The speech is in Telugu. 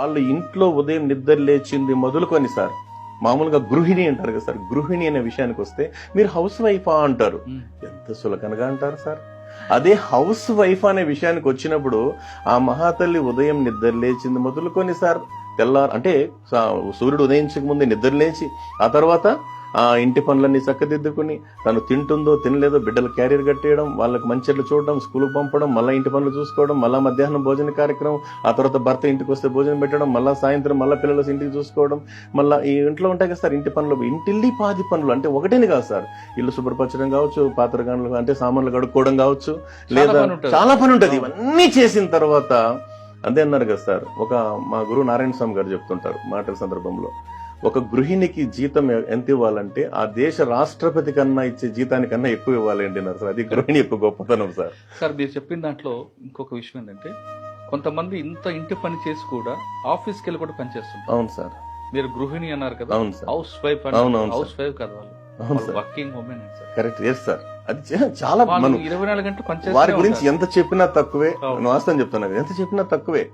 వాళ్ళు ఇంట్లో ఉదయం నిద్ర లేచింది మొదలుకొని సార్. మామూలుగా గృహిణి అంటారు కదా సార్. గృహిణి అనే విషయానికి వస్తే మీరు హౌస్ వైఫా అంటారు. ఎంత సులకనగా అంటారు సార్. అదే హౌస్ వైఫ్ అనే విషయానికి వచ్చినప్పుడు ఆ మహాతల్లి ఉదయం నిద్ర లేచింది మొదలుకొని సార్. తెల్లారు అంటే సూర్యుడు ఉదయించక ముందే నిద్ర లేచి ఆ తర్వాత ఆ ఇంటి పనులన్నీ చక్కదిద్దుకుని తను తింటుందో తినలేదో బిడ్డలు క్యారియర్ కట్టేయడం వాళ్ళకి మంచిర్లు చూడడం స్కూల్కి పంపడం మళ్ళీ ఇంటి పనులు చూసుకోవడం మళ్ళీ మధ్యాహ్నం భోజన కార్యక్రమం ఆ తర్వాత భర్త ఇంటికి వస్తే భోజనం పెట్టడం మళ్ళీ సాయంత్రం మళ్ళీ పిల్లలు ఇంటికి చూసుకోవడం మళ్ళీ ఈ ఇంట్లో ఉంటాయి కదా సార్ ఇంటి పనులు ఇంటిల్లి పాది పనులు అంటే ఒకటేని కాదు సార్. ఇల్లు శుభ్రపరచడం కావచ్చు పాత్రగానులు అంటే సామాన్లు కడుక్కోవడం కావచ్చు లేదా. చాలా పని ఉంటది. ఇవన్నీ చేసిన తర్వాత అదే అన్నారు కదా సార్ ఒక మా గురువు నారాయణ స్వామి గారు చెప్తుంటారు మాటల సందర్భంలో ఒక గృహిణికి జీతం ఎంత ఇవ్వాలంటే ఆ దేశ రాష్ట్రపతి కన్నా ఇచ్చే జీతానికన్నా ఎక్కువ ఇవ్వాలి అంటున్నారు సార్. అది గృహిణి యొక్క గొప్పతనం సార్. సార్ మీరు చెప్పిన దాంట్లో ఇంకొక విషయం ఏంటంటే కొంతమంది ఇంత ఇంటి పని చేసి కూడా ఆఫీస్కి వెళ్ళి కూడా పని చేస్తుంటారు అవును సార్. మీరు గృహిణి అన్నారు కదా అవును సార్. హౌస్ వైఫ్ అవును, అవును, హౌస్ వైఫ్ కదా వాళ్ళు. Sir. Working women sir. Correct. Yes sir. అది చాలా మనం ఇరవై నాలుగు గంటలు వారి గురించి. ఎంత చెప్పినా తక్కువే. వాస్తవం చెప్తున్నా ఎంత చెప్పినా తక్కువే.